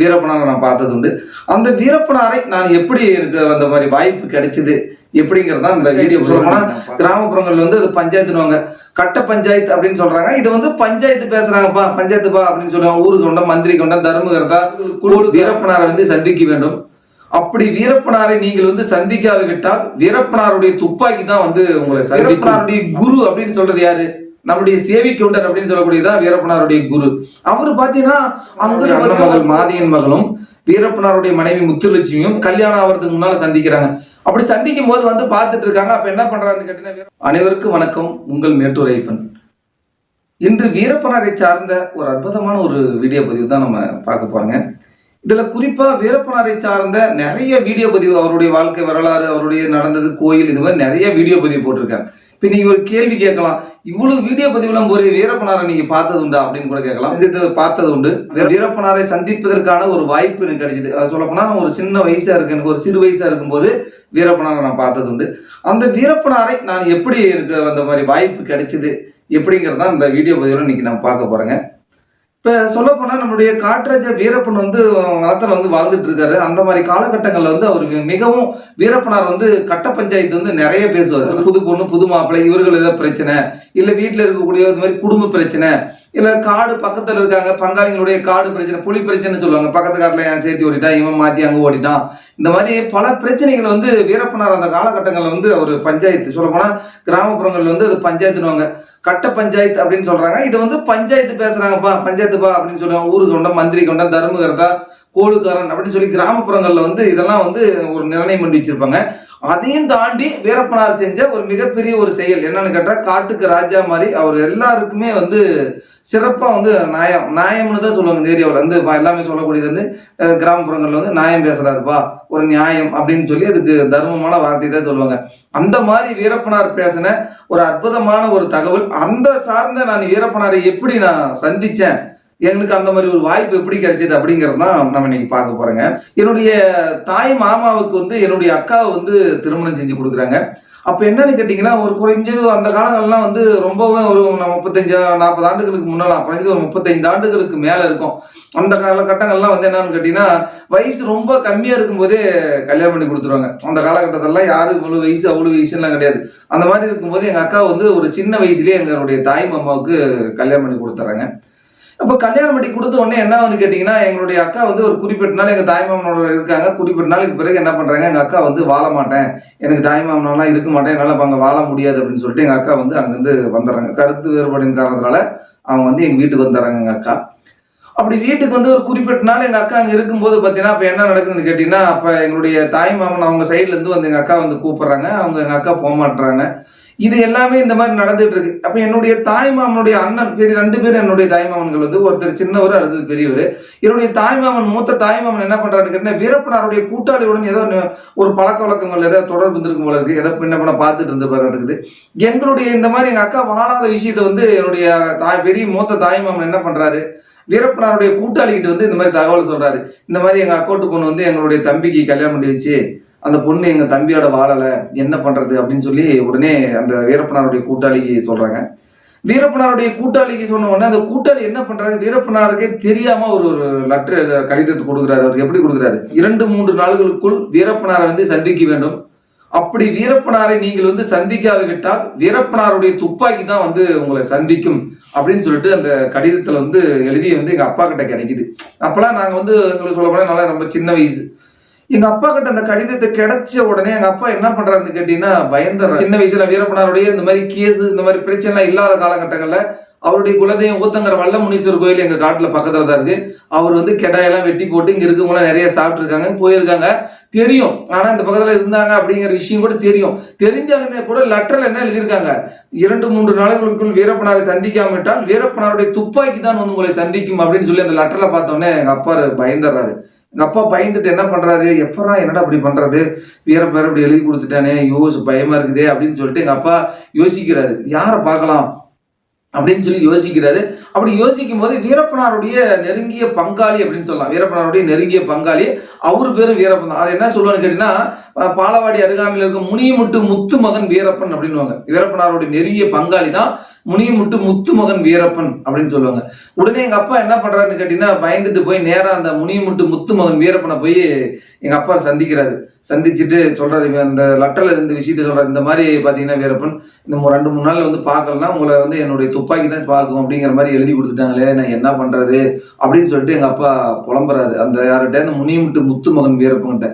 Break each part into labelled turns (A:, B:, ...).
A: வீரப்பனாரை நான் பார்த்தது உண்டு அந்த வீரப்பனாரை நான் எப்படி எனக்கு அந்த மாதிரி வாய்ப்பு கிடைச்சது? எப்படிங்கிறதா இந்த வீடியோ சொல்லணும்னா கிராமப்புறங்கள்ல வந்து அது பஞ்சாயத்துனுவாங்க கட்ட பஞ்சாயத்து அப்படின்னு சொல்றாங்க. இது வந்து பஞ்சாயத்து பேசுறாங்கப்பா பஞ்சாயத்துப்பா அப்படின்னு சொல்லுவாங்க. ஊருக்கு கொண்ட மந்திரி கொண்ட தர்மகர்த்தா குழு வீரப்பனாரை வந்து சந்திக்க வேண்டும். அப்படி வீரப்பனாரை நீங்கள் வந்து சந்திக்காது விட்டால் வீரப்பனாருடைய துப்பாக்கி தான் வந்து உங்களை வீரப்பனாருடைய குரு அப்படின்னு சொல்றது யாரு? நம்முடைய சேவி கவுண்டர் அப்படின்னு சொல்லக்கூடியதான் வீரப்பனாருடைய குரு. அவர் பாத்தீங்கன்னா அண்ணன் மகள் மாதியன் மகளும் வீரப்பனாருடைய மனைவி முத்துலட்சுமியும் கல்யாணம் ஆகிறதுக்கு முன்னால சந்திக்கிறாங்க. அப்படி சந்திக்கும் போது வந்து பார்த்துட்டு இருக்காங்க அப்ப என்ன பண்றாருன்னு கேட்டீங்கன்னா அனைவருக்கும் வணக்கம். உங்கள் மேட்டூர் ஐப்பன் இன்று வீரப்பனாரை சார்ந்த ஒரு அற்புதமான ஒரு வீடியோ பதிவு தான் நம்ம பார்க்க போறோங்க. இதுல குறிப்பா வீரப்பனாரை சார்ந்த நிறைய வீடியோ பதிவு அவருடைய வாழ்க்கை வரலாறு அவருடைய நடந்தது கோயில் இது மாதிரி நிறைய வீடியோ பதிவு போட்டிருக்கேன். இப்போ நீங்கள் ஒரு கேள்வி கேட்கலாம். இவ்வளவு வீடியோ பதிவுலாம் ஒரு வீரப்பனாரை நீங்கள் பார்த்தது உண்டா அப்படின்னு கூட கேட்கலாம். இது பார்த்தது உண்டு. வீரப்பனாரை சந்திப்பதற்கான ஒரு வாய்ப்பு எனக்கு கிடைச்சிது. அது சொல்லப்போனால் நான் ஒரு சின்ன வயசாக இருக்கு எனக்கு ஒரு சிறு வயசாக இருக்கும்போது வீரப்பனாரை நான் பார்த்தது உண்டு. அந்த வீரப்பனாரை நான் எப்படி எனக்கு அந்த மாதிரி வாய்ப்பு கிடைச்சது? எப்படிங்கிறதான் இந்த வீடியோ பதிவில் இன்னைக்கு நான் பார்க்க போகிறேங்க இப்போ சொல்ல போனால் நம்மளுடைய காட்ராஜ வீரப்பன் வந்து வனத்தில் வந்து வாழ்ந்துட்டு இருக்காரு. அந்த மாதிரி காலகட்டங்களில் வந்து அவர் மிகவும் வீரப்பனார் வந்து கட்ட பஞ்சாயத்து வந்து நிறைய பேசுவார் புது பொண்ணு புது மாப்பிள்ளை இவர்கள் ஏதோ பிரச்சனை இல்லை வீட்டில் இருக்கக்கூடிய இது மாதிரி குடும்ப பிரச்சனை இல்லை காடு பக்கத்தில் இருக்காங்க பங்காளிகளுடைய காடு பிரச்சனை புலி பிரச்சனை சொல்லுவாங்க. பக்கத்து காட்டில் ஏன் சேர்த்து ஓடிட்டான் இவன் மாற்றி அங்கே ஓடிட்டான் இந்த மாதிரி பல பிரச்சனைகள் வந்து வீரப்பனார் அந்த காலகட்டங்களில் வந்து அவர் பஞ்சாயத்து சொல்ல போனால் கிராமப்புறங்களில் வந்து அது பஞ்சாயத்துனுவாங்க கட்ட பஞ்சாயத்து அப்படின்னு சொல்றாங்க. இது வந்து பஞ்சாயத்து பேசுறாங்கப்பா பஞ்சாயத்துப்பா அப்படின்னு சொல்லுவாங்க. ஊருக்கு கொண்ட மந்திரி கொண்ட தர்மகர்த்தா கோடுக்காரன் அப்படின்னு சொல்லி கிராமப்புறங்களில் வந்து இதெல்லாம் வந்து ஒரு நிர்ணயம் பண்ணி வச்சிருப்பாங்க. அதையும் தாண்டி வீரப்பனார் செஞ்ச ஒரு மிகப்பெரிய ஒரு செயல் என்னன்னு கேட்டால் காட்டுக்கு ராஜா மாதிரி அவர் எல்லாருக்குமே வந்து சிறப்பாக வந்து நியாயம் நியாயம்னு தான் சொல்லுவாங்க இந்த ஏரியாவில். வந்து எல்லாமே சொல்லக்கூடியது வந்து கிராமப்புறங்களில் வந்து நியாயம் பேசுகிறாருப்பா ஒரு நியாயம் அப்படின்னு சொல்லி அதுக்கு தர்மமான வார்த்தை தான் சொல்லுவாங்க. அந்த மாதிரி வீரப்பனார் பேசின ஒரு அற்புதமான ஒரு தகவல் அந்த சார்ந்த நான் வீரப்பனாரை எப்படி நான் சந்தித்தேன் எங்களுக்கு அந்த மாதிரி ஒரு வாய்ப்பு எப்படி கிடைச்சது அப்படிங்கிறது தான் நம்ம இன்னைக்கு பார்க்க போறோங்க. என்னுடைய தாய் மாமாவுக்கு வந்து என்னுடைய அக்காவை வந்து திருமணம் செஞ்சு கொடுக்குறாங்க. அப்போ என்னன்னு கேட்டிங்கன்னா ஒரு குறைஞ்சது அந்த காலங்கள்லாம் வந்து ரொம்பவே ஒரு ந- முப்பத்தஞ்சு நாற்பது ஆண்டுகளுக்கு முன்னாலாம் குறைஞ்சது ஒரு முப்பத்தைந்து ஆண்டுகளுக்கு மேலே இருக்கும். அந்த காலகட்டங்கள்லாம் வந்து என்னன்னு கேட்டிங்கன்னா வயசு ரொம்ப கம்மியாக இருக்கும்போதே கல்யாணம் பண்ணி கொடுத்துருவாங்க. அந்த காலகட்டத்திலலாம் யாரும் இவ்வளோ வயசு அவ்வளோ வயசுலாம் கிடையாது. அந்த மாதிரி இருக்கும்போது எங்கள் அக்கா வந்து ஒரு சின்ன வயசுலேயே எங்களுடைய தாய் மாமாவுக்கு கல்யாணம் பண்ணி கொடுத்துறாங்க இப்போ கல்யாணம் பண்ணி கொடுத்த உடனே என்ன வந்து கேட்டிங்கன்னா எங்களுடைய அக்கா வந்து ஒரு குறிப்பிட்ட நாள் எங்கள் தாய்மாமனோட இருக்காங்க. குறிப்பிட்ட நாளுக்கு பிறகு என்ன பண்ணுறாங்க எங்கள் அக்கா வந்து வாழ மாட்டேன். எனக்கு தாய்மாமனெல்லாம் இருக்க மாட்டேன். என்னால் அங்கே வாழ முடியாது அப்படின்னு சொல்லிட்டு எங்கள் அக்கா வந்து அங்கேருந்து வந்துடுறாங்க. கருத்து வேறுபாடின் காரணத்தினால அவங்க வந்து எங்கள் வீட்டுக்கு வந்துடுறாங்க எங்கள் அக்கா. அப்படி வீட்டுக்கு வந்து ஒரு குறிப்பிட்ட நாள் எங்கள் அக்கா அங்கே இருக்கும்போது பார்த்தீங்கன்னா இப்போ என்ன நடக்குதுன்னு கேட்டிங்கன்னா அப்போ எங்களுடைய தாய் மாமன் அவங்க சைட்லேருந்து வந்து எங்கள் அக்கா வந்து கூப்பிட்றாங்க. அவங்க எங்கள் அக்கா போக மாட்டுறாங்க. இது எல்லாமே இந்த மாதிரி நடந்துட்டு இருக்கு அப்ப என்னுடைய தாய் மாமனுடைய அண்ணன் பெரிய ரெண்டு பேரும் என்னுடைய தாய் மாமன்கள் வந்து ஒருத்தர் சின்னவர் அடுத்தது பெரியவர். என்னுடைய தாய் மாமன் மூத்த தாய் மாமன் என்ன பண்றாரு கேட்டீங்கன்னா வீரப்பனாருடைய கூட்டாளியுடன் ஏதோ ஒரு பழக்க வழக்கங்கள் ஏதோ தொடர்பு இருந்திருக்கும் போல இருக்கு. ஏதோ என்ன பண்ண பார்த்துட்டு இருந்து பாரு இருக்குது எங்களுடைய இந்த மாதிரி எங்க அக்கா வாழாத விஷயத்தை வந்து என்னுடைய தாய் பெரிய மூத்த தாய் மாமன் என்ன பண்றாரு? வீரப்பனாருடைய கூட்டாளிகிட்ட வந்து இந்த மாதிரி தகவல் சொல்றாரு. இந்த மாதிரி எங்க அக்கௌண்ட் பொண்ணு வந்து எங்களுடைய தம்பிக்கு கல்யாணம் பண்ணி வச்சு அந்த பொண்ணு எங்கள் தம்பியோட வாழலை என்ன பண்ணுறது அப்படின்னு சொல்லி உடனே அந்த வீரப்பனாருடைய கூட்டாளிக்கு சொல்கிறாங்க வீரப்பனாருடைய கூட்டாளிக்கு சொன்ன உடனே அந்த கூட்டாளி என்ன பண்ணுறாரு வீரப்பனாருக்கே தெரியாமல் ஒரு ஒரு லெட்டர் கடிதத்தை கொடுக்குறாரு. அவர் எப்படி கொடுக்குறாரு? இரண்டு மூன்று நாள்களுக்குள் வீரப்பனாரை வந்து சந்திக்க வேண்டும். அப்படி வீரப்பனாரை நீங்கள் வந்து சந்திக்காது விட்டால் வீரப்பனாருடைய துப்பாக்கி தான் வந்து உங்களை சந்திக்கும் அப்படின்னு சொல்லிட்டு அந்த கடிதத்தில் வந்து எழுதி வந்து எங்கள் அப்பா கிட்ட கிடைக்குது. அப்போலாம் நாங்கள் வந்து எங்களுக்கு சொல்ல போனால் நல்லா ரொம்ப சின்ன வயசு. எங்க அப்பா கிட்ட அந்த கடிதத்தை கிடைச்ச உடனே எங்க அப்பா என்ன பண்றாருன்னு கேட்டீங்கன்னா பயந்துடுறாரு. சின்ன வயசுல வீரப்பனாருடைய இந்த மாதிரி கேஸ் இந்த மாதிரி பிரச்சனை எல்லாம் இல்லாத காலகட்டங்கள்ல அவருடைய குலதெய்வம் ஊத்தங்கிற வல்ல முனீஸ்வர் கோயில் எங்க காட்டுல பக்கத்துல தான் இருக்கு. அவர் வந்து கெடாயெல்லாம் வெட்டி போட்டு இங்க இருக்கவங்க நிறைய சாப்பிட்டுருக்காங்க போயிருக்காங்க. தெரியும். ஆனா இந்த பக்கத்துல இருந்தாங்க அப்படிங்கிற விஷயம் கூட தெரியும். தெரிஞ்சாலுமே கூட லெட்டர்ல என்ன எழுதியிருக்காங்க? இரண்டு மூன்று நாளைகளுக்குள் வீரப்பனாரை சந்திக்காமட்டால் வீரப்பனாருடைய துப்பாக்கி தான் வந்து உங்களை சந்திக்கும் அப்படின்னு சொல்லி அந்த லெட்டர்ல பார்த்தோன்னே எங்க அப்பா பயந்துடுறாரு. எங்கள் அப்பா பயந்துட்டு என்ன பண்ணுறாரு எப்பரா என்னடா அப்படி பண்ணுறது வீரப்பேர் அப்படி எழுதி கொடுத்துட்டானே. யோசி பயமாக இருக்குதே அப்படின்னு சொல்லிட்டு எங்கள் அப்பா யோசிக்கிறாரு. யாரை பார்க்கலாம்? அப்படின்னு சொல்லி யோசிக்கிறாரு. அப்படி யோசிக்கும் போது வீரப்பனாருடைய நெருங்கிய பங்காளி அப்படின்னு சொல்லலாம். வீரப்பனாருடைய நெருங்கிய பங்காளி அவர் பேரும் வீரப்பன் தான். என்ன சொல்லுவான்னு கேட்டீங்கன்னா பாலவாடி அருகாமையில் இருக்கும் முனியமுட்டு முத்து மகன் வீரப்பன் அப்படின்னுவாங்க. வீரப்பனாருடைய நெருங்கிய பங்காளி தான் முனியமுட்டு முத்து மகன் வீரப்பன் அப்படின்னு சொல்லுவாங்க. உடனே எங்க அப்பா என்ன பண்றாருன்னு கேட்டீங்கன்னா பயந்துட்டு போய் நேரா அந்த முனியமுட்டு முத்து மகன் வீரப்பனை போய் எங்க அப்பா சந்திக்கிறாரு. சந்திச்சுட்டு சொல்றாரு இவன் அந்த லெட்டர்ல இருந்து விஷயத்த சொல்றாரு. இந்த மாதிரி பாத்தீங்கன்னா வீரப்பன் இந்த ரெண்டு மூணு நாள்ல வந்து பார்க்கலாம் உங்களை வந்து என்னுடைய துப்பாக்கி தான் பார்க்கும் அப்படிங்கிற மாதிரி எழுதி கொடுத்துட்டாங்களே நான் என்ன பண்றது அப்படின்னு சொல்லிட்டு எங்க அப்பா புலம்புறாரு. அந்த யார்கிட்ட அந்த முனியமுட்டு முத்து மகன் வீரப்பன்கிட்ட.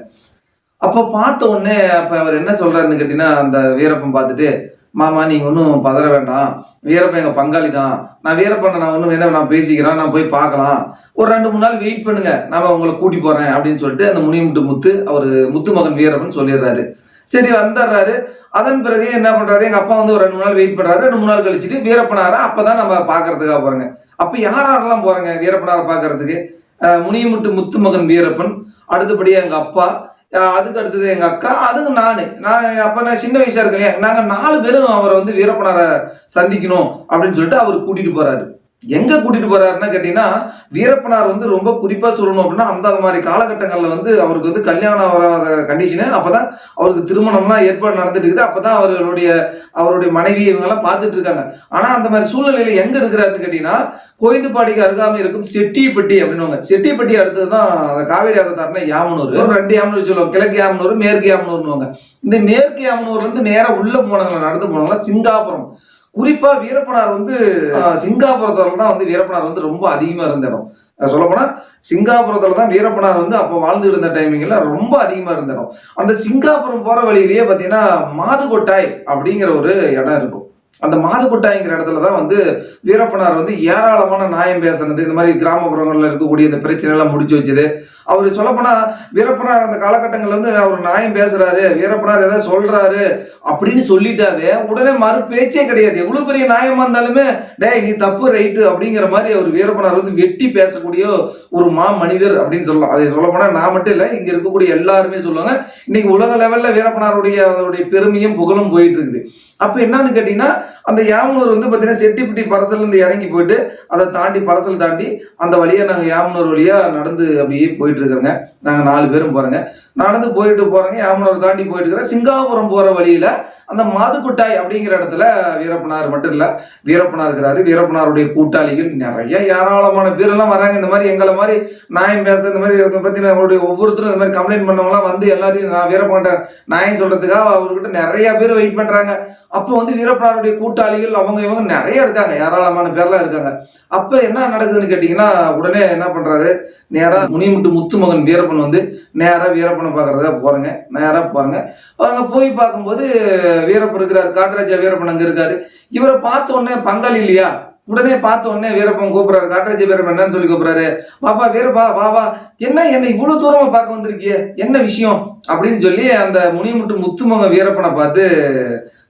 A: அப்போ பார்த்த உடனே அப்போ அவர் என்ன சொல்கிறாருன்னு கேட்டிங்கன்னா அந்த வீரப்பன் பார்த்துட்டு மாமா நீங்கள் ஒன்றும் பதற வேண்டாம். வீரப்பன் எங்கள் பங்காளி தான். நான் வீரப்பனை நான் ஒன்றும் என்ன நான் பேசிக்கிறேன். நான் போய் பார்க்கலாம். ஒரு ரெண்டு மூணு நாள் வெயிட் பண்ணுங்க. நான் உங்களை கூட்டி போகிறேன் அப்படின்னு சொல்லிட்டு அந்த முனிமுட்டு முத்து அவர் முத்து மகன் வீரப்பன் சொல்லிடுறாரு. சரி வந்துடுறாரு. அதன் பிறகு என்ன பண்ணுறாரு எங்கள் அப்பா வந்து ஒரு ரெண்டு மூணு நாள் வெயிட் பண்ணுறாரு ரெண்டு மூணு நாள் கழிச்சுட்டு வீரப்பனாரை அப்போ தான் நம்ம பார்க்கறதுக்காக போகிறோங்க அப்போ யார் யாரெல்லாம் போகிறேங்க வீரப்பனாரை பார்க்கறதுக்கு? முனிமுட்டு முத்து மகன் வீரப்பன் அடுத்தபடி எங்கள் அப்பா அதுக்கு அடுத்தது எங்கள் அக்கா அதுக்கு நான். நான் அப்போ நான் சின்ன வயசாக இருக்கேன் இல்லையா? நாலு பேரும் அவரை வந்து வீரப்பனாரை சந்திக்கணும் அப்படின்னு சொல்லிட்டு அவர் கூட்டிகிட்டு போகிறாரு எங்க கூட்டிட்டு போறாருன்னா கேட்டீங்கன்னா வீரப்பனார் வந்து ரொம்ப குறிப்பா சொல்லணும் அப்படின்னா அந்த மாதிரி காலகட்டங்கள்ல வந்து அவருக்கு வந்து கல்யாணம் ஆகாத கண்டிஷனு அப்பதான் அவருக்கு திருமணம்லாம் ஏற்பாடு நடந்துட்டு இருக்குது. அப்பதான் அவர்களுடைய அவருடைய மனைவி இவங்க எல்லாம் பார்த்துட்டு இருக்காங்க. ஆனா அந்த மாதிரி சூழ்நிலையில எங்க இருக்கிறாருன்னு கேட்டீங்கன்னா கோயந்துப்பாடிக்கு அருகாமை இருக்கும் செட்டிப்பட்டி அப்படின்னுவாங்க. செட்டிப்பட்டி அடுத்தது தான் அந்த காவேரி ஆதத்தாருனா யாமனூர். ஒரு ரெண்டு யாமனூர் சொல்லுவாங்க. கிழக்கு யாமனூர் மேற்கு யாமனூர்னுவாங்க இந்த மேற்கு யாமனூர்ல இருந்து நேரம் உள்ள போனவங்களை நடந்து போனவங்களா சிங்காபுரம். குறிப்பா வீரப்பனார் வந்து சிங்காபுரத்துல தான் வந்து வீரப்பனார் வந்து ரொம்ப அதிகமா இருந்த இடம். சொல்ல போனா சிங்காபுரத்துல தான் வீரப்பனார் வந்து அப்போ வாழ்ந்துட்டு இருந்த டைமிங்ல ரொம்ப அதிகமா இருந்த இடம். அந்த சிங்காபுரம் போற வழியிலேயே பாத்தீங்கன்னா மாதுகொட்டாய் அப்படிங்கிற ஒரு இடம் இருக்கும். அந்த மாதுகுட்டாய்ங்கிற இடத்துல தான் வந்து வீரப்பனார் வந்து ஏராளமான நியாயம் பேசுனது. இந்த மாதிரி கிராமப்புறங்களில் இருக்கக்கூடிய இந்த பிரச்சனைலாம் முடிச்சு வச்சுது. அவர் சொல்லப்போனால் வீரப்பனார் அந்த காலகட்டங்கள்ல வந்து அவர் நியாயம் பேசுறாரு. வீரப்பனார் எதாவது சொல்றாரு அப்படின்னு சொல்லிட்டாவே உடனே மறு பேச்சே கிடையாது. எவ்வளோ பெரிய நியாயமா இருந்தாலுமே டேய் நீ தப்பு ரைட்டு அப்படிங்கிற மாதிரி அவர் வீரப்பனார் வந்து வெட்டி பேசக்கூடிய ஒரு மா மனிதர் அப்படின்னு சொல்லலாம். அதை சொல்லப்போனால் நான் மட்டும் இல்லை இங்கே இருக்கக்கூடிய எல்லாருமே சொல்லுவாங்க. இன்னைக்கு உலக லெவலில் வீரப்பனாருடைய அவருடைய பெருமையும் புகழும் போயிட்டு இருக்குது. அப்ப என்னன்னு கேட்டீங்கன்னா அந்த யாமனூர் வந்து பார்த்தீங்கன்னா செட்டிப்பட்டி பரசல்லேருந்து இறங்கி போயிட்டு அதை தாண்டி பரசல் தாண்டி அந்த வழியாக நாங்கள் யாமனூர் வழியாக நடந்து அப்படியே போயிட்டு இருக்கிறோங்க நாலு பேரும் போகிறோங்க நடந்து போயிட்டு போகிறோங்க யாமனூர் தாண்டி போயிட்டு இருக்கிற சிங்காபுரம் போகிற வழியில் அந்த மாதுக்குட்டாய் அப்படிங்கிற இடத்துல வீரப்பனார் மட்டும் இல்லை வீரப்பனார் இருக்கிறாரு. வீரப்பனாருடைய கூட்டாளிகள் நிறைய ஏராளமான பேரெல்லாம் வராங்க. இந்த மாதிரி எங்களை மாதிரி நாயம் பேச இந்த மாதிரி இதை நம்மளுடைய ஒவ்வொருத்தரும் இந்த மாதிரி கம்ப்ளைண்ட் பண்ணவங்களாம் வந்து எல்லாத்தையும் நான் வீரப்பன்ட்ட நாயம் சொல்கிறதுக்காக அவர்கிட்ட நிறைய பேர் வெயிட் பண்ணுறாங்க அப்போ வந்து வீரப்பனாருடைய கூட்டாளிகள் அவங்க இவங்க நிறைய இருக்காங்க. ஏராளமான பேர்லாம் இருக்காங்க. அப்போ என்ன நடக்குதுன்னு கேட்டீங்கன்னா உடனே என்ன பண்றாரு? நேரா முனிமுட்டு முத்துமகன் வீரப்பன் வந்து நேராக வீரப்பனை பார்க்குறதா போறேங்க. நேராக போறேங்க. அங்கே போய் பார்க்கும்போது வீரப்பன் இருக்கிறாரு. காட்டுராஜா வீரப்பன் அங்கே இருக்காரு. இவரை பார்த்த உடனே பங்காளி இல்லையா? உடனே பார்த்த உடனே வீரப்பன் கூப்பிடுறாரு. காட்டுராஜா வீரப்பன் என்னன்னு சொல்லி கூப்பிடுறாரு. பாப்பா வீரப்பா வா வா. என்ன என்ன இவ்வளவு தூரமா பார்க்க வந்திருக்கிய? என்ன விஷயம்? அப்படின்னு சொல்லி அந்த முனிமுட்டு முத்துமங்க வீரப்பனை பார்த்து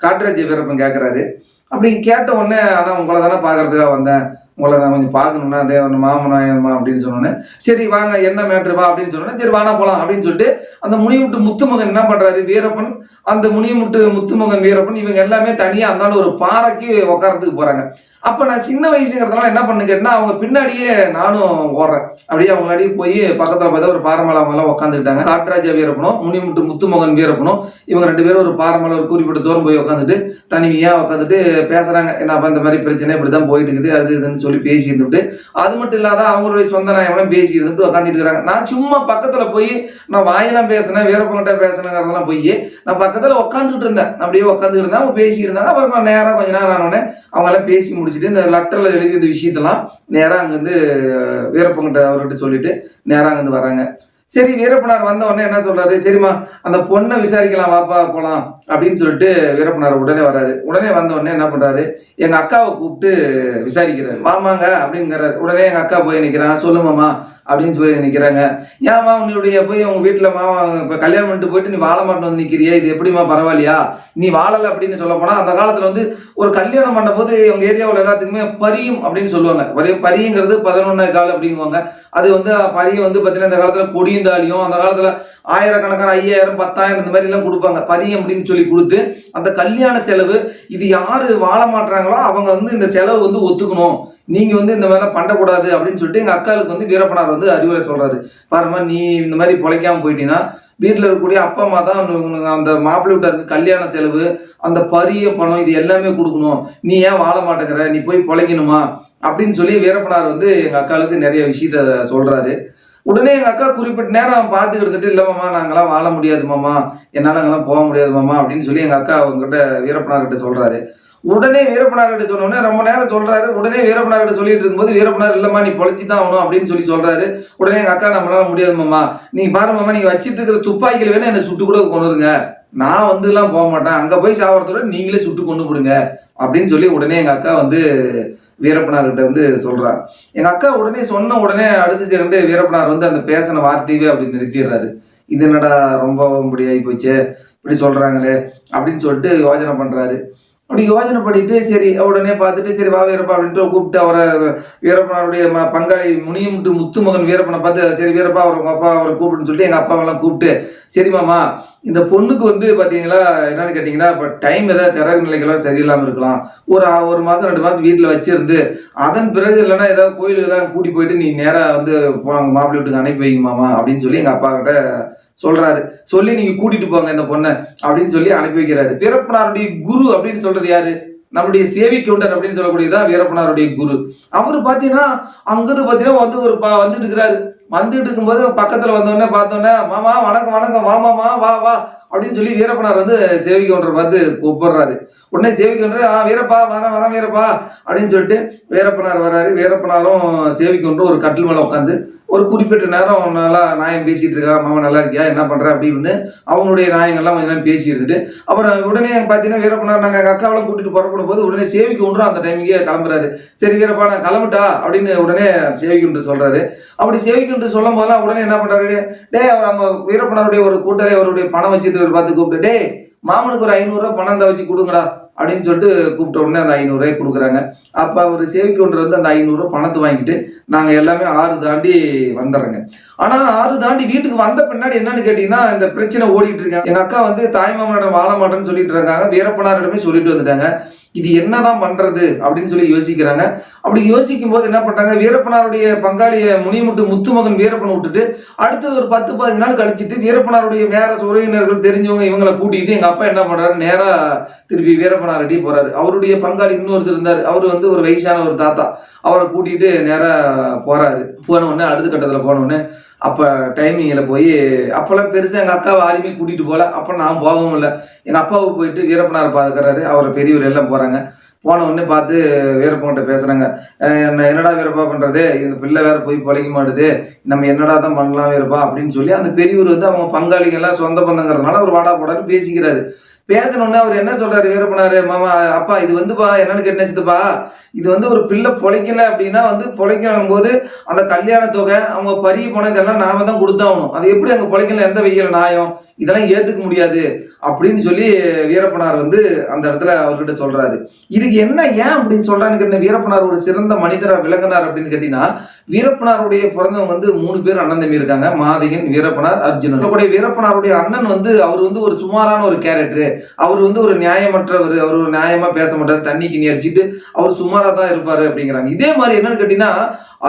A: காட்டுராஜா வீரப்பன் கேட்கறாரு அப்படி கேட்ட உடனே ஆனா உங்களை தானே பார்க்கறதுக்காக வந்தேன். உங்களை நான் கொஞ்சம் பார்க்கணும்னா தேவன் மாமனாயமா அப்படின்னு சொன்னோன்னே சரி வாங்க என்ன மேட்ரு வா அப்படின்னு சொன்னோன்னே சரி வானா போகலாம் அப்படின்னு சொல்லிட்டு அந்த முனிமுட்டு முத்துமகன் என்ன பண்ணுறாரு வீரப்பன் அந்த முனிமுட்டு முத்துமகன் வீரப்பன் இவங்க எல்லாமே தனியாக அந்தாலும் ஒரு பாறைக்கு உட்காரத்துக்கு போகிறாங்க அப்போ நான் சின்ன வயசுங்கிறதுனால என்ன பண்ணு கேட்டால் அவங்க பின்னாடியே நானும் ஓடுறேன். அப்படியே அவங்களாடி போய் பக்கத்தில் பார்த்தா ஒரு பாரமலை மேல உட்காந்துக்கிட்டாங்க காட்டுராஜா வீரப்பனும் முனிமுட்டு முத்துமகன் வீரப்பனும் இவங்க ரெண்டு பேரும் ஒரு பாரமலை ஒரு குறிப்பிட்ட தூரம் போய் உட்காந்துட்டு தனிமையாக உட்காந்துட்டு பேசுகிறாங்க என்னப்பா இந்த மாதிரி பிரச்சனை இப்படி தான் போயிட்டு இருக்குது அது இதுன்னு சொல்லி பேசி இருந்துட்டு அது மட்டும் இல்லாத அவங்களுடைய சொந்த நாயமெல்லாம் பேசி இருந்துட்டு உட்காந்துட்டு இருக்கிறாங்க நான் சும்மா பக்கத்துல போய் நான் வாயெல்லாம் பேசினேன் வீரப்பங்கிட்ட பேசினங்கிறதெல்லாம் போய் நான் பக்கத்துல உட்காந்துட்டு இருந்தேன். அப்படியே உட்காந்துட்டு இருந்தேன். அவங்க பேசி இருந்தாங்க அப்புறம் நேரம் கொஞ்ச நேரம் ஆனோடனே அவங்க எல்லாம் பேசி முடிச்சுட்டு இந்த லெட்டரில் எழுதி இந்த விஷயத்தெல்லாம் நேராக அங்கிருந்து வீரப்பங்கிட்ட அவர்கிட்ட சொல்லிட்டு நேராக அங்கிருந்து வராங்க. சரி வீரப்பனார் வந்த உடனே என்ன சொல்றாரு? சரிம்மா அந்த பொண்ணை விசாரிக்கலாம். வாப்பா போலாம். அப்படின்னு சொல்லிட்டு வீரப்பனார் உடனே வராரு. உடனே வந்த உடனே என்ன பண்றாரு? எங்க அக்காவை கூப்பிட்டு விசாரிக்கிறாரு. வாமாங்க அப்படிங்கிறாரு. உடனே எங்க அக்கா போய் நிற்கிறான் சொல்லுமாம்மா அப்படின்னு சொல்லி நிற்கிறாங்க ஏன்மா உன்னுடைய போய் உங்க வீட்டில் மாமா இப்போ கல்யாணம் பண்ணிட்டு போயிட்டு நீ வாழ மாட்டேன் வந்து நிற்கிறியா இது எப்படிமா பரவாயில்லையா? நீ வாழலை அப்படின்னு சொல்ல போனால் அந்த காலத்தில் வந்து ஒரு கல்யாணம் பண்ண போது எங்கள் ஏரியாவில் எல்லாத்துக்குமே பரியும் அப்படின்னு சொல்லுவாங்க. பரியும் பரியுங்கிறது பதினொன்னே கால் அப்படிங்குவாங்க. அது வந்து பரியும் வந்து பார்த்தீங்கன்னா இந்த கொடியும் தாலியும் அந்த காலத்தில் ஆயிரக்கணக்கான ஐயாயிரம் பத்தாயிரம் இந்த மாதிரி எல்லாம் கொடுப்பாங்க. பரியம் அப்படின்னு சொல்லி சொல்லி கொடுத்து அந்த கல்யாண செலவு இது யார் வாழ மாட்றாங்களோ அவங்க வந்து இந்த செலவு வந்து ஒத்துக்கணும். நீங்கள் வந்து இந்த மாதிரிலாம் பண்ணக்கூடாது அப்படின்னு சொல்லிட்டு எங்கள் அக்காளுக்கு வந்து வீரப்பனார் வந்து அறிவுரை சொல்கிறாரு பாருமா நீ இந்த மாதிரி பிழைக்காமல் போயிட்டீங்கன்னா வீட்டில் இருக்கக்கூடிய அப்பா அம்மா தான் அந்த மாப்பிள்ளை வீட்டாருக்கு கல்யாண செலவு அந்த பரிய பணம் இது எல்லாமே கொடுக்கணும். நீ ஏன் வாழ மாட்டேங்கிற? நீ போய் பிழைக்கணுமா? அப்படின்னு சொல்லி வீரப்பனார் வந்து எங்கள் அக்காளுக்கு நிறைய விஷயத்த சொல்கிறாரு உடனே எங்க அக்கா குறிப்பிட்ட நேரம் பார்த்துக்கிட்டு இருந்துட்டு இல்ல மாமா நாங்களாம் வாழ முடியாது மாமா. என்னால அங்கெல்லாம் போக முடியாது மாமா அப்படின்னு சொல்லி எங்க அக்கா அவங்ககிட்ட வீரப்பனார் வீரப்பனார்கிட்ட சொல்றாரு. உடனே வீரப்பனார்கிட்ட சொன்னோடனே ரொம்ப நேரம் சொல்றாரு. உடனே வீரப்பனார்கிட்ட சொல்லிட்டு இருக்கும்போது வீரப்பனார் இல்லம்மா நீ பொழைச்சி தான் ஆகணும் அப்படின்னு சொல்லி சொல்றாரு. உடனே எங்க அக்கா நம்மளால முடியாது மாமா. நீங்க பாரு மாமா நீங்க வச்சிட்டு இருக்கிற துப்பாக்கியில் வேணா என்னை சுட்டு கூட கொண்டுருங்க நான் வந்து எல்லாம் போக மாட்டேன் அங்கே போய் சாவறதோட நீங்களே சுட்டு கொண்டு போடுங்க அப்படின்னு சொல்லி உடனே எங்கள் அக்கா வந்து வீரப்பனார்கிட்ட வந்து சொல்றா. எங்கள் அக்கா உடனே சொன்ன உடனே அடுத்து சேர்ந்து வீரப்பனார் வந்து அந்த பேசின வார்த்தையவே அப்படி நிறுத்திடுறாரு. இது என்னடா ரொம்ப முடியாகி போச்சு இப்படி சொல்கிறாங்களே அப்படின்னு சொல்லிட்டு யோஜனை பண்ணுறாரு அப்படி யோசனை பண்ணிட்டு சரி உடனே பார்த்துட்டு சரி வா வீரப்பா அப்படின்ட்டு கூப்பிட்டு அவரை வீரப்பனாருடைய ம- பங்காளி முனியமுட்டு முத்துமகன் வீரப்பனை பார்த்து சரி வீரப்பா அவர் உங்க அப்பா அவரை கூப்பிடுன்னு சொல்லிட்டு எங்க அப்பாவெல்லாம் கூப்பிட்டு சரி மாமா இந்த பொண்ணுக்கு வந்து பாத்தீங்களா என்னன்னு கேட்டீங்கன்னா இப்போ டைம் ஏதாவது கரக நிலைகள்லாம் சரியில்லாமல் இருக்கலாம். ஒரு ஒரு மாசம் ரெண்டு மாசம் வீட்டில் வச்சிருந்து அதன் பிறகு இல்லைன்னா ஏதாவது கோயிலுக்கு தான் கூட்டி போயிட்டு நீ நேரா வந்து மாப்பிள்ளை வீட்டுக்கு அனுப்பி வைங்க மாமா அப்படின்னு சொல்லி எங்க அப்பா கிட்ட சொல்றாரு. சொல்லி நீங்க கூட்டிட்டு போங்க இந்த பொண்ணை அப்படின்னு சொல்லி அனுப்பி வைக்கிறாரு. வீரப்பனாருடைய குரு அப்படின்னு சொல்றது யாரு? நம்மளுடைய சேவி கவுண்டர் அப்படின்னு சொல்லக்கூடியதான் வீரப்பனாருடைய குரு. அவர் பாத்தீங்கன்னா அங்கிருந்து பாத்தீங்கன்னா வந்து ஒரு ப- வந்துட்டு இருக்கிறாரு வந்துட்டு இருக்கும்போது பக்கத்துல வந்தோடனே பார்த்தோன்னே மாமா வணக்கம் வணக்கம் வா மா வா வா அப்படின்னு சொல்லி வீரப்பனார் வந்து சேவி கவுண்டரை பார்த்து கூப்பிடுறாரு. உடனே சேவி கவுண்டர் ஆ வீரப்பா வரேன் வரேன் வீரப்பா அப்படின்னு சொல்லிட்டு வீரப்பனார் வராரு. வீரப்பனாரும் சேவி கவுண்டரும் ஒரு கட்டில் மேல உட்காந்து ஒரு குறிப்பிட்ட நேரம் நல்லா நாயம் பேசிட்டு இருக்கா மாமா நல்லா இருக்கியா என்ன பண்ற அப்படின்னு அவனுடைய நாயங்கள்லாம் கொஞ்ச நேரம் பேசி இருந்துட்டு அப்புறம் உடனே பார்த்தீங்கன்னா வீரப்பனார் நாங்கள் அக்காவெல்லாம் கூட்டிட்டு புறப்படும் போது உடனே சேவிக்கு ஒன்றும் அந்த டைமிங்கே கிளம்புறாரு. சரி வீரப்பா நான் கிளம்பிட்டா அப்படின்னு உடனே சேவிக்குன்ட்டு சொல்கிறாரு அப்படி சேவிக்குன்ட்டு சொல்லும் போதெல்லாம் உடனே என்ன பண்ணுறாரு டே அவர் நம்ம வீரப்பனாருடைய ஒரு கூட்டரை அவருடைய பணம் வச்சுட்டு பார்த்து கூப்பிட்டு டே மாமனுக்கு ஒரு ஐநூறுரூவா பணம் தான் வச்சு கொடுங்கடா. அப்படின்னு சொல்லிட்டு கூப்பிட்ட உடனே அந்த ஐநூறுரூவாய் கொடுக்குறாங்க. அப்போ அவர் சேவிக்கொண்டு வந்து அந்த ஐநூறுரூவா பணத்தை வாங்கிட்டு நாங்கள் எல்லாமே ஆறு தாண்டி வந்துடுறோங்க. ஆனால் ஆறு தாண்டி வீட்டுக்கு வந்த பின்னாடி என்னன்னு கேட்டிங்கன்னா இந்த பிரச்சனை ஓடிட்டு இருக்காங்க எங்கள் அக்கா வந்து தாய்மாமனிடம் வாழ மாட்டேன்னு சொல்லிட்டு இருக்காங்க. வீரப்பனாரிடமே சொல்லிட்டு வந்துட்டாங்க. இது என்னதான் பண்றது அப்படின்னு சொல்லி யோசிக்கிறாங்க. அப்படி யோசிக்கும் போது என்ன பண்றாங்க? வீரப்பனாருடைய பங்காளிய முனிமுட்டு முத்துமகன் வீரப்பனை விட்டுட்டு அடுத்தது ஒரு பத்து பதினஞ்சு நாள் கழிச்சிட்டு வீரப்பனாருடைய வேற உறவினர்கள் தெரிஞ்சவங்க இவங்களை கூட்டிட்டு எங்க அப்பா என்ன பண்றாரு? நேரா திருப்பி வீரப்பனார்டி போறாரு. அவருடைய பங்காளி இன்னொருத்தர் இருந்தார். அவர் வந்து ஒரு வயசான ஒரு தாத்தா. அவரை கூட்டிட்டு நேரா போறாரு. போன உடனே அடுத்த கட்டத்துல போன உடனே அப்போ டைமிங்கில் போய் அப்போல்லாம் பெருசாக எங்கள் அக்காவை யாருமே கூட்டிகிட்டு போகல. அப்போ நான் போகவும் இல்லை. எங்கள் அப்பாவை போயிட்டு வீரப்பனார் பார்க்கறாரு. அவர் பெரியவர் எல்லாம் போகிறாங்க போன உடனே பார்த்து வீரப்பன்கிட்ட பேசுகிறாங்க என்ன என்னடா வீரப்பா பண்ணுறது இந்த பிள்ளை வேற போய் பொழைக்க மாட்டுது. நம்ம என்னடா தான் பண்ணலாம் வீரப்பா? அப்படின்னு சொல்லி அந்த பெரியவர் வந்து அவங்க பங்காளிகள்லாம் சொந்த பந்தங்கிறதுனால அவர் வாடா போடாரு பேசிக்கிறாரு. பேசணும்னா அவர் என்ன சொல்றாரு வீரப்பனாரு மாமா அப்பா இது வந்துப்பா என்னன்னு கேட்டேன் இது வந்து ஒரு பிள்ளை பொழைக்கல அப்படின்னா வந்து பொழைக்கணும் போது அந்த கல்யாண தொகை அவங்க பரிய பணம் இதெல்லாம் நாம தான் கொடுத்தாகணும். அது எப்படி அங்க பொழைக்கல எந்த வெயில் நியாயம் இதெல்லாம் ஏத்துக்க முடியாது அப்படின்னு சொல்லி வீரப்பனார் வந்து அந்த இடத்துல அவர்கிட்ட சொல்றாரு. இதுக்கு என்ன ஏன் அப்படின்னு சொல்றான்னு கேட்ட வீரப்பனார் ஒரு சிறந்த மனிதரா விளங்கினார் அப்படின்னு கேட்டீங்கன்னா வீரப்பனாருடைய பிறந்தவங்க வந்து மூணு பேர் அண்ணன் தம்பி இருக்காங்க. மாதையன் வீரப்பனார் அர்ஜுனன். சொல்லக்கூடிய வீரப்பனாருடைய அண்ணன் வந்து அவர் வந்து ஒரு சுமாரான ஒரு கேரக்டர் அவர் வந்து ஒரு நியாயமற்றவர். அவர் ஒரு நியாயமா பேச மாட்டார். தண்ணி கிணி அடிச்சிட்டு அவர் சுமாரா தான் இருப்பாரு அப்படிங்கிறாங்க. இதே மாதிரி என்னன்னு கேட்டீங்கன்னா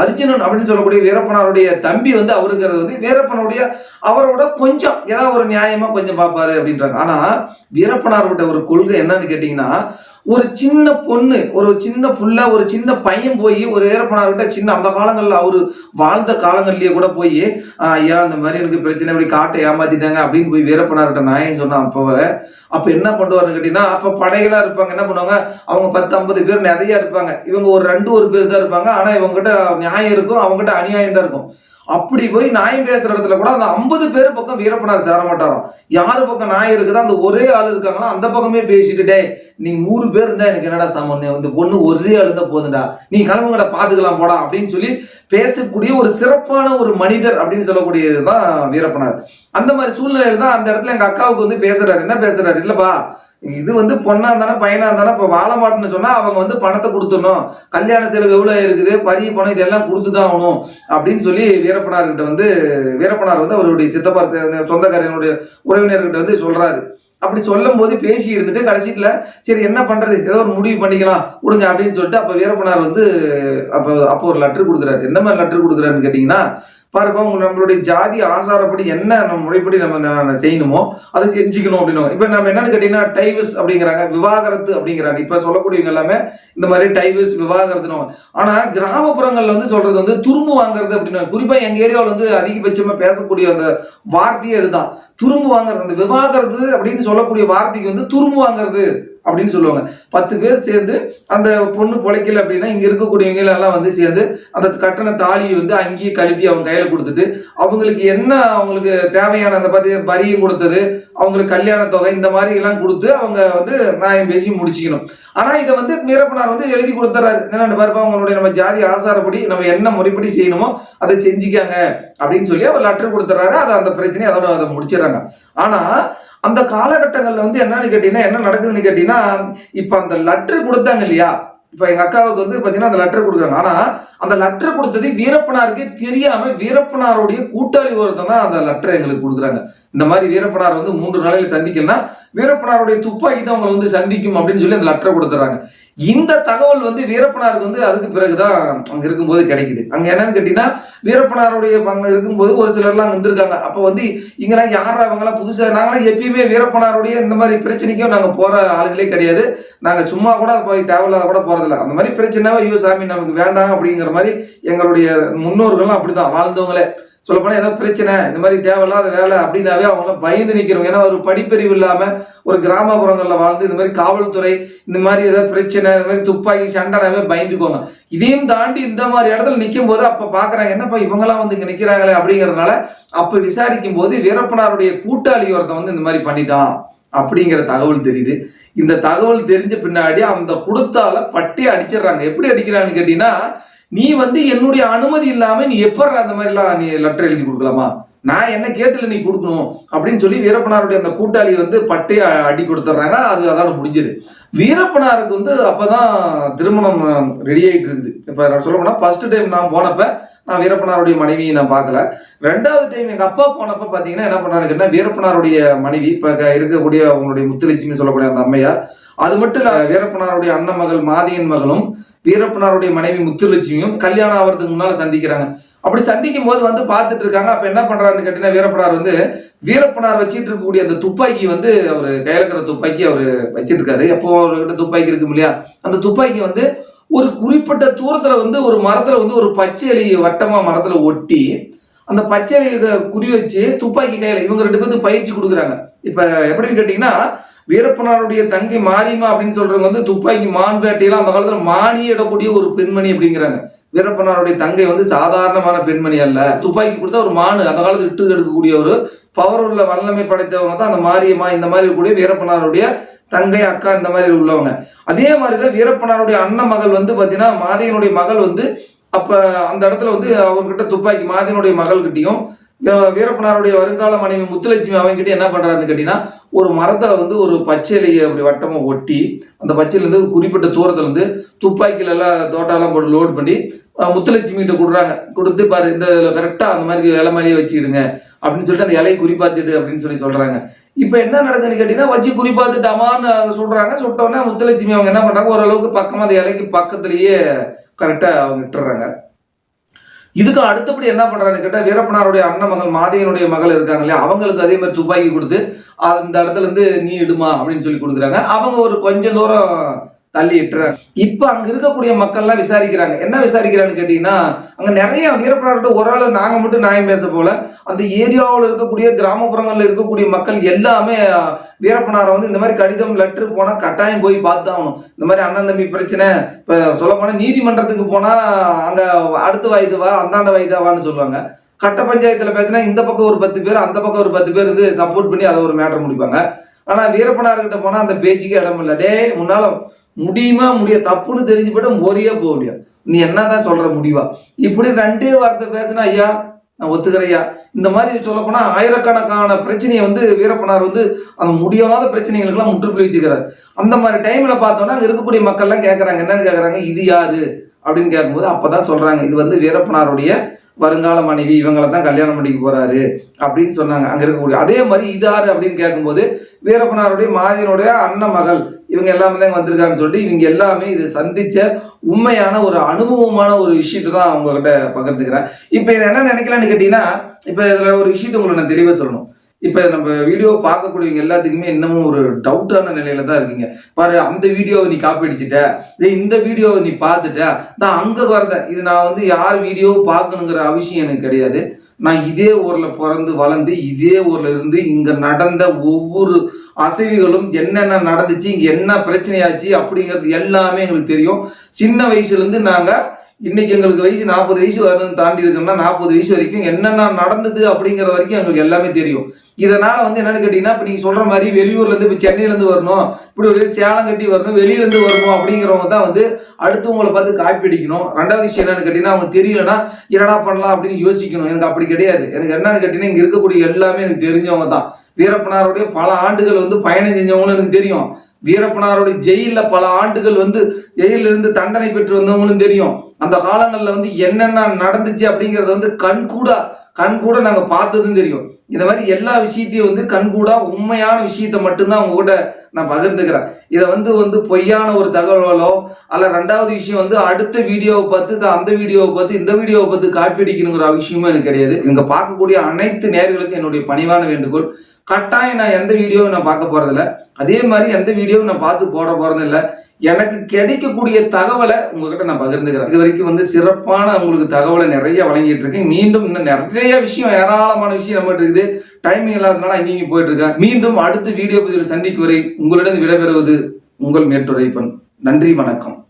A: அர்ஜுனன் அப்படின்னு சொல்லக்கூடிய வீரப்பனாருடைய தம்பி வந்து அவருங்கிறது வந்து வீரப்பனுடைய அவரோட கொஞ்சம் ஏதாவது ஒரு நியாயமா கொஞ்சம் பார்ப்பாரு அப்படின்றாங்க. ஆனா வீரப்பனார்கிட்ட ஒரு கொள்கை என்னன்னு கேட்டீங்கன்னா ஒரு சின்ன பொண்ணு ஒரு சின்ன புள்ள ஒரு சின்ன பையன் போய் ஒரு வீரப்பனார்கிட்ட சின்ன அந்த காலங்கள்ல அவரு வாழ்ந்த காலங்கள்லயே கூட போய் ஐயா இந்த மாதிரி எனக்கு பிரச்சனை இப்படி காட்டை ஏமாத்திட்டாங்க அப்படின்னு போய் வீரப்பனார்கிட்ட நியாயம் சொன்னான். அப்பவே அப்ப என்ன பண்ணுவாருன்னு கேட்டீங்கன்னா அப்ப படைகளா இருப்பாங்க. என்ன பண்ணுவாங்க? அவங்க பத்து ஐம்பது பேர் நிறைய இருப்பாங்க. இவங்க ஒரு ரெண்டு ஒரு பேர் தான் இருப்பாங்க. ஆனா இவங்ககிட்ட நியாயம் இருக்கும் அவங்ககிட்ட அநியாயம் தான் இருக்கும். அப்படி போய் நாயம் பேசுற இடத்துல கூட அந்த ஐம்பது பேர் பக்கம் வீரப்பனார் சேர மாட்டாராம். யாரு பக்கம் நாய் இருக்குதோ அந்த ஒரே ஆள் இருக்காங்களோ? அந்த பக்கமே பேசிக்கிட்டே நீ நூறு பேர் இருந்தா எனக்கு என்னடா சாமான்? இந்த பொண்ணு ஒரே ஆள் தான் போதுண்டா நீ கிளம்புங்கடா பாத்துக்கலாம் போடா அப்படின்னு சொல்லி பேசக்கூடிய ஒரு சிறப்பான ஒரு மனிதர் அப்படின்னு சொல்லக்கூடியதுதான் வீரப்பனார். அந்த மாதிரி சூழ்நிலையில தான் அந்த இடத்துல எங்க அக்காவுக்கு வந்து பேசுறாரு. என்ன பேசுறாரு? இல்லப்பா இது வந்து பொண்ணா இருந்தானே பையனா இருந்தானே இப்போ வாழ மாட்டேன்னு சொன்னா அவங்க வந்து பணத்தை கொடுத்துடணும். கல்யாண செலவு எவ்வளவு இருக்குது பரிய பணம் இதெல்லாம் கொடுத்துதான் ஆகணும் அப்படின்னு சொல்லி வீரப்பனார்கிட்ட வந்து வீரப்பனார் வந்து அவருடைய சித்தப்பார்த்த சொந்தக்காரனுடைய உறவினர்கிட்ட வந்து சொல்றாரு. அப்படி சொல்லும் போது பேசி இருந்துட்டு கடைசியில் சரி என்ன பண்றது? ஏதோ ஒரு முடிவு பண்ணிக்கலாம் விடுங்க அப்படின்னு சொல்லிட்டு அப்ப வீரப்பனார் வந்து அப்போ அப்போ ஒரு லெட்டர் கொடுக்குறாரு. எந்த மாதிரி லெட்டர் கொடுக்குறாருன்னு கேட்டிங்கன்னா பாருப்பா உங்க நம்மளுடைய ஜாதி ஆசாரப்படி என்ன நம்ம முறைப்படி நம்ம செய்யணுமோ அதை செஞ்சுக்கணும் அப்படின்னு இப்போ நம்ம என்னன்னு கேட்டீங்கன்னா டைவஸ் அப்படிங்கிறாங்க விவாகரத்து அப்படிங்கிறாங்க. இப்போ சொல்லக்கூடியவங்க எல்லாமே இந்த மாதிரி டைவஸ் விவாகரத்துன்னு ஆனால் கிராமப்புறங்கள்ல வந்து சொல்றது வந்து துரும்பு வாங்குறது அப்படின்னு குறிப்பாக எங்கள் ஏரியாவில் வந்து அதிகபட்சமாக பேசக்கூடிய அந்த வார்த்தையே அதுதான். துரும்பு வாங்குறது அந்த விவாகரத்து அப்படின்னு சொல்லக்கூடிய வார்த்தைக்கு வந்து துரும்பு வாங்குறது அப்படின்னு சொல்லுவாங்க. பத்து பேர் சேர்ந்து அந்த பொண்ணு பிழைக்கல அப்படின்னா இங்கே இருக்கக்கூடியவங்க எல்லாம் வந்து சேர்ந்து அந்த கட்டண தாலியை வந்து அங்கேயே கழட்டி அவங்க கையில் கொடுத்துட்டு அவங்களுக்கு என்ன அவங்களுக்கு தேவையான அந்த பத்தி வரியும் கொடுத்தது அவங்களுக்கு கல்யாண தொகை இந்த மாதிரி எல்லாம் கொடுத்து அவங்க வந்து நியாயம் பேசி முடிச்சுக்கணும். ஆனால் இதை வந்து வீரப்பனார் வந்து எழுதி கொடுத்துறாரு. என்ன பாருப்பா அவங்களுடைய நம்ம ஜாதி ஆசாரப்படி நம்ம என்ன முறைப்படி செய்யணுமோ அதை செஞ்சுக்காங்க அப்படின்னு சொல்லி அவர் லெட்டர் கொடுத்துறாரு. அதை அந்த பிரச்சனையை அதோட அதை முடிச்சிடறாங்க. ஆனால் அந்த காலகட்டங்களில் வந்து என்னன்னு கேட்டீங்கன்னா என்ன நடக்குதுன்னு கேட்டீங்கன்னா இப்போ அந்த லெட்ரு கொடுத்தாங்க இல்லையா? இப்போ எங்கள் அக்காவுக்கு வந்து பார்த்தீங்கன்னா அந்த லெட்டர் கொடுக்குறாங்க. ஆனால் அந்த லெட்டர் கொடுத்தது வீரப்பனாருக்கே தெரியாமல் வீரப்பனாருடைய கூட்டாளி ஒருத்தன் தான் அந்த லெட்டர் எங்களுக்கு கொடுக்குறாங்க. இந்த மாதிரி வீரப்பனார் வந்து மூன்று நாளையில் சந்திக்கணும்னா வீரப்பனாருடைய துப்பாக்கி தான் அவங்களை வந்து சந்திக்கும் அப்படின்னு சொல்லி அந்த லெட்டர் கொடுத்துறாங்க. இந்த தகவல் வந்து வீரப்பனாருக்கு வந்து அதுக்கு பிறகுதான் அங்க இருக்கும்போது கிடைக்குது. அங்க என்னன்னு கேட்டீங்கன்னா வீரப்பனாருடைய அங்க இருக்கும்போது ஒரு சிலர்லாம் அங்க இருந்திருக்காங்க அப்ப வந்து இங்கெல்லாம் யார் அவங்களாம் புதுசா நாங்களாம் எப்பயுமே வீரப்பனாருடைய இந்த மாதிரி பிரச்சனைக்கும் நாங்க போற ஆளுகளே கிடையாது. நாங்க சும்மா கூட போய் தேவையில்லாத கூட போறதில்ல. அந்த மாதிரி பிரச்சனை ஐயோ சாமி நமக்கு வேண்டாம் அப்படிங்கிற மாதிரி எங்களுடைய முன்னோர்கள்லாம் அப்படிதான். வாழ்ந்தவங்களே. சொல்லப்போனால் ஏதோ பிரச்சனை இந்த மாதிரி தேவையில்லாத வேலை அப்படின்னாவே அவங்களாம் பயந்து நிற்கிறோம் ஏன்னா ஒரு படிப்பறிவு இல்லாமல் ஒரு கிராமப்புறங்களில் வாழ்ந்து இந்த மாதிரி காவல்துறை இந்த மாதிரி ஏதாவது பிரச்சனை இந்த மாதிரி துப்பாக்கி சண்டைனாவே பயந்துக்கோங்க இதையும் தாண்டி இந்த மாதிரி இடத்துல நிற்கும் போது அப்போ பார்க்குறாங்க என்னப்பா இவங்கெல்லாம் வந்து இங்கே நிற்கிறாங்களே அப்படிங்கிறதுனால அப்போ விசாரிக்கும் போது வீரப்பனாருடைய கூட்டாளி ஒருத்தன் வந்து இந்த மாதிரி பண்ணிட்டான் அப்படிங்கிற தகவல் தெரியுது. இந்த தகவல் தெரிஞ்ச பின்னாடி அந்த கொடுத்தால பட்டி அடிச்சிடுறாங்க. எப்படி அடிக்கிறான்னு கேட்டீங்கன்னா நீ வந்து என்னுடைய அனுமதி இல்லாம நீ எப்பற அந்த மாதிரிலாம் நீ லெட்டர் எழுதி கொடுக்கலாமா? நான் என்ன கேட்டில் நீ கொடுக்கணும் அப்படின்னு சொல்லி வீரப்பனாருடைய அந்த கூட்டாளி வந்து பட்டை அடி கொடுத்துட்றாங்க. அது அதோட முடிஞ்சது. வீரப்பனாருக்கு வந்து அப்போதான் திருமணம் ரெடி ஆகிட்டு இருக்குது. இப்போ நான் சொல்ல போனால் ஃபர்ஸ்ட் டைம் நான் போனப்ப நான் வீரப்பனாருடைய மனைவியை நான் பார்க்கல. ரெண்டாவது டைம் எங்கள் அப்பா போனப்ப பார்த்தீங்கன்னா என்ன பண்றாங்க வீரப்பனாருடைய மனைவி இப்போ இருக்கக்கூடிய அவங்களுடைய முத்துலட்சுமி சொல்லக்கூடிய அந்த அம்மையார் அது மட்டும் இல்லை வீரப்பனாருடைய அண்ணன் மகள் மாதியன் மகளும் வீரப்பனாருடைய மனைவி முத்துலட்சுமியும் கல்யாணம் ஆகிறதுக்கு முன்னால் சந்திக்கிறாங்க. அப்படி சந்திக்கும் போது வந்து பார்த்துட்டு இருக்காங்க. அப்போ என்ன பண்ணுறாருன்னு கேட்டீங்கன்னா வீரப்பனார் வந்து வீரப்பனார் வச்சுட்டு இருக்கக்கூடிய அந்த துப்பாக்கி வந்து அவர் கையில இருக்கிற துப்பாக்கி அவர் வச்சுட்டு இருக்காரு எப்போ அவர்கிட்ட துப்பாக்கி இருக்கும் இல்லையா? அந்த துப்பாக்கி வந்து ஒரு குறிப்பிட்ட தூரத்தில் வந்து ஒரு மரத்தில் வந்து ஒரு பச்சை இலை வட்டமாக மரத்தில் ஒட்டி அந்த பச்சை இலையை குறி வச்சு துப்பாக்கி கையில் இவங்க ரெண்டு பேருக்கு பயிற்சி கொடுக்குறாங்க. இப்போ எப்படின்னு கேட்டிங்கன்னா வீரப்பனாருடைய தங்கை மாரியம்மா அப்படின்னு சொல்றவங்க வந்து துப்பாக்கி மான் வேட்டையெல்லாம் அந்த காலத்துல மானி இடக்கூடிய ஒரு பெண்மணி அப்படிங்கிறாங்க. வீரப்பனாருடைய தங்கை வந்து சாதாரணமான பெண்மணி அல்ல. துப்பாக்கி கொடுத்தா ஒரு மானு அந்த காலத்துல இட்டு எடுக்கக்கூடிய ஒரு பவர் உள்ள வல்லமை படைத்தவங்க தான் அந்த மாரியம்மா இந்த மாதிரி இருக்கக்கூடிய வீரப்பனாருடைய தங்கை அக்கா இந்த மாதிரி உள்ளவங்க. அதே மாதிரி தான் வீரப்பனாருடைய அண்ணன் மகள் வந்து பாத்தீங்கன்னா மாதையனுடைய மகள் வந்து அப்ப அந்த இடத்துல வந்து அவர்கிட்ட துப்பாக்கி மாதினுடைய மகள்கிட்டயும் வி- வீரப்பனாருடைய வருங்கால மனைவி முத்துலட்சுமி அவங்ககிட்ட என்ன பண்றாருன்னு கேட்டீங்கன்னா ஒரு மரத்துல வந்து ஒரு பச்சை இலையை அப்படி வட்டமா ஒட்டி அந்த பச்சையில இருந்து ஒரு குறிப்பிட்ட தூரத்துல இருந்து துப்பாக்கில எல்லாம் தோட்டாலாம் போட்டு லோட் பண்ணி முத்துலட்சுமி கிட்ட கொடுறாங்க. கொடுத்து பாரு இந்த கரெக்டா அந்த மாதிரி இலை மாதிரியே வச்சுக்கிடுங்க. அப்படின்னு சொல்லிட்டு அந்த இலையை குறிப்பாத்துட்டு அப்படின்னு சொல்லி சொல்றாங்க. இப்போ என்ன நடக்குதுன்னு கேட்டீங்கன்னா வச்சு குறிப்பாத்துட்டாமான்னு சொல்றாங்க. சுட்டோன்னே முத்துலட்சுமி அவங்க என்ன பண்றாங்க? ஓரளவுக்கு பக்கமா அந்த இலைக்கு பக்கத்துலேயே கரெக்டா அவங்க இட்டுறாங்க. இதுக்கு அடுத்தபடி என்ன பண்றாருன்னு கேட்டா வீரப்பனாருடைய அண்ணன் மகள் மாதையனுடைய மகள் இருக்காங்க இல்லையா? அவங்களுக்கு அதே மாதிரி துப்பாக்கி கொடுத்து அந்த இடத்துல இருந்து நீ இடுமா அப்படின்னு சொல்லி கொடுக்குறாங்க. அவங்க ஒரு கொஞ்சம் தூரம் தள்ளி இப்போ இப்ப அங்க இருக்கக்கூடிய மக்கள்லாம் விசாரிக்கிறாங்க. என்ன விசாரிக்கிறான்னு கேட்டீங்கன்னா அங்க நிறைய வீரப்பனார்கிட்ட ஒரு ஆள் நாங்க மட்டும் நியாயம் பேச போல அந்த ஏரியாவில் இருக்கக்கூடிய கிராமப்புறங்கள்ல இருக்கக்கூடிய மக்கள் எல்லாமே வீரப்பனாரை வந்து இந்த மாதிரி கடிதம் லெட்டர் போனா கட்டாயம் போய் பார்த்து தான் ஆகணும் இந்த மாதிரி அண்ணன் தம்பி பிரச்சனை இப்ப சொல்ல போனா நீதிமன்றத்துக்கு போனா அங்க அடுத்த வயது வா அந்தாண்ட வயதா வான்னு சொல்லுவாங்க. கட்ட பஞ்சாயத்துல பேசினா இந்த பக்கம் ஒரு பத்து பேர் அந்த பக்கம் ஒரு பத்து பேர் இது சப்போர்ட் பண்ணி அதை ஒரு மேட்டர் முடிப்பாங்க. ஆனா வீரப்பனார்கிட்ட போனா அந்த பேச்சுக்கே இடம் இல்லை. டேய் முன்னால முடியுமா முடிய? தப்புன்னு தெரிஞ்சு போயிட்டு மொறியே போக முடியாது. நீ என்னதான் சொல்ற முடிவா? இப்படி ரெண்டே வார்த்தை பேசினா ஐயா நான் ஒத்துக்கிறையா இந்த மாதிரி சொல்லப்போனா ஆயிரக்கணக்கான பிரச்சனையை வந்து வீரப்பனார் வந்து அந்த முடியாத பிரச்சனைகளுக்கெல்லாம் முற்றுப்புள்ளி வச்சுக்கிறார் அந்த மாதிரி டைம்ல பார்த்தோன்னா அங்க இருக்கக்கூடிய மக்கள்லாம் கேட்கறாங்க என்னன்னு கேட்கறாங்க இது யாரு? அப்படின்னு கேட்கும்போது அப்பதான் சொல்றாங்க. இது வந்து வீரப்பனாருடைய வருங்கால மனைவி இவங்களை தான் கல்யாணம் பண்ணிக்க போறாரு அப்படின்னு சொன்னாங்க. அங்க இருக்கக்கூடிய அதே மாதிரி இதாரு அப்படின்னு கேட்கும்போது வீரப்பனாருடைய மாதினுடைய அண்ணன் மகள். இவங்க எல்லாமே தான் வந்திருக்காங்கன்னு சொல்லிட்டு இவங்க எல்லாமே இது சந்திச்ச உண்மையான ஒரு அனுபவமான ஒரு விஷயத்தை தான் அவங்க கிட்ட பகிர்ந்துக்கிறேன் இப்போ இதை என்ன நினைக்கலாம்னு கேட்டீங்கன்னா இப்போ இதுல ஒரு விஷயத்தை உங்களுக்கு நான் தெளிவாக சொல்லணும். இப்போ நம்ம வீடியோ பார்க்கக்கூடியவங்க எல்லாத்துக்குமே இன்னமும் ஒரு டவுட்டான நிலையில தான் இருக்கீங்க. பாரு அந்த வீடியோவை நீ காப்பி அடிச்சிட்ட. இந்த வீடியோவை நீ பார்த்துட்ட. நான் அங்கே வரதேன் இது நான் வந்து யார் வீடியோ பார்க்கணுங்கிற அவசியம் எனக்கு கிடையாது. நான் இதே ஊரில் பிறந்து வளர்ந்து இதே ஊரில் இருந்து இங்கே நடந்த ஒவ்வொரு அசைவுகளும் என்னென்ன நடந்துச்சு இங்கே என்ன பிரச்சனையாச்சு அப்படிங்கிறது எல்லாமே எங்களுக்கு தெரியும். சின்ன வயசுலேருந்து நாங்கள் இன்னைக்கு எங்களுக்கு வயசு நாற்பது வயசு வரணும் தாண்டி இருக்கோம்னா நாற்பது வயசு வரைக்கும் என்னென்ன நடந்தது அப்படிங்கிற வரைக்கும் எங்களுக்கு எல்லாமே தெரியும். இதனால வந்து என்னன்னு கேட்டீங்கன்னா இப்போ நீங்கள் சொல்ற மாதிரி வெளியூர்ல இருந்து இப்போ சென்னையிலேருந்து வரணும் இப்படி ஒரு சேலம் கட்டி வரணும் வெளியிலேருந்து வரணும் அப்படிங்கிறவங்க தான் வந்து அடுத்தவங்களை பார்த்து காப்பி அடிக்கணும் ரெண்டாவது விஷயம் என்னன்னு கேட்டீங்கன்னா அவங்க தெரியலன்னா என்னடா பண்ணலாம் அப்படின்னு யோசிக்கணும். எனக்கு அப்படி கிடையாது. எனக்கு என்னன்னு கேட்டீங்கன்னா இங்கே இருக்கக்கூடிய எல்லாமே எனக்கு தெரிஞ்சவங்க தான். வீரப்பனாருடைய பல ஆண்டுகள் வந்து பயணம் செஞ்சவங்களும் எனக்கு தெரியும். வீரப்பனாருடைய ஜெயிலில் பல ஆண்டுகள் வந்து ஜெயிலிருந்து தண்டனை பெற்று வந்தவங்களும் தெரியும். அந்த காலங்களில் வந்து என்னென்ன நடந்துச்சு அப்படிங்கிறத வந்து கண் கூட கண் கூட பார்த்ததும் தெரியும். இந்த மாதிரி எல்லா விஷயத்தையும் வந்து கண் கூட உண்மையான விஷயத்த மட்டும்தான் உங்ககிட்ட கூட நான் பகிர்ந்துக்கிறேன். இதை வந்து வந்து பொய்யான ஒரு தகவலோ அல்ல ரெண்டாவது விஷயம் வந்து அடுத்த வீடியோவை பார்த்து தான் அந்த வீடியோவை பார்த்து இந்த வீடியோவை பார்த்து காப்பி அடிக்கணுங்கிற விஷயமும் எனக்கு கிடையாது. இங்கே பார்க்கக்கூடிய அனைத்து நேர்களுக்கும் என்னுடைய பணிவான வேண்டுகோள். கட்டாயம் நான் எந்த வீடியோவும் நான் பார்க்க போகிறதில்ல அதே மாதிரி எந்த வீடியோவும் நான் பார்த்து போட போறதில்ல. எனக்கு கிடைக்கக்கூடிய தகவலை உங்ககிட்ட நான் பகிர்ந்துக்கிறேன். இது வரைக்கும் வந்து சிறப்பான உங்களுக்கு தகவலை நிறைய வழங்கிட்டு இருக்கேன். மீண்டும் இன்னும் நிறைய விஷயம் ஏராளமான விஷயம் நம்ம இருக்குது. டைமிங் இல்லாதனால அங்கேயும் போயிட்டு இருக்கேன். மீண்டும் அடுத்த வீடியோ பதிவில் சந்திக்கு வரை உங்களிடம் விடைபெறுவது உங்கள் மேட்டுரைப்பன். நன்றி வணக்கம்.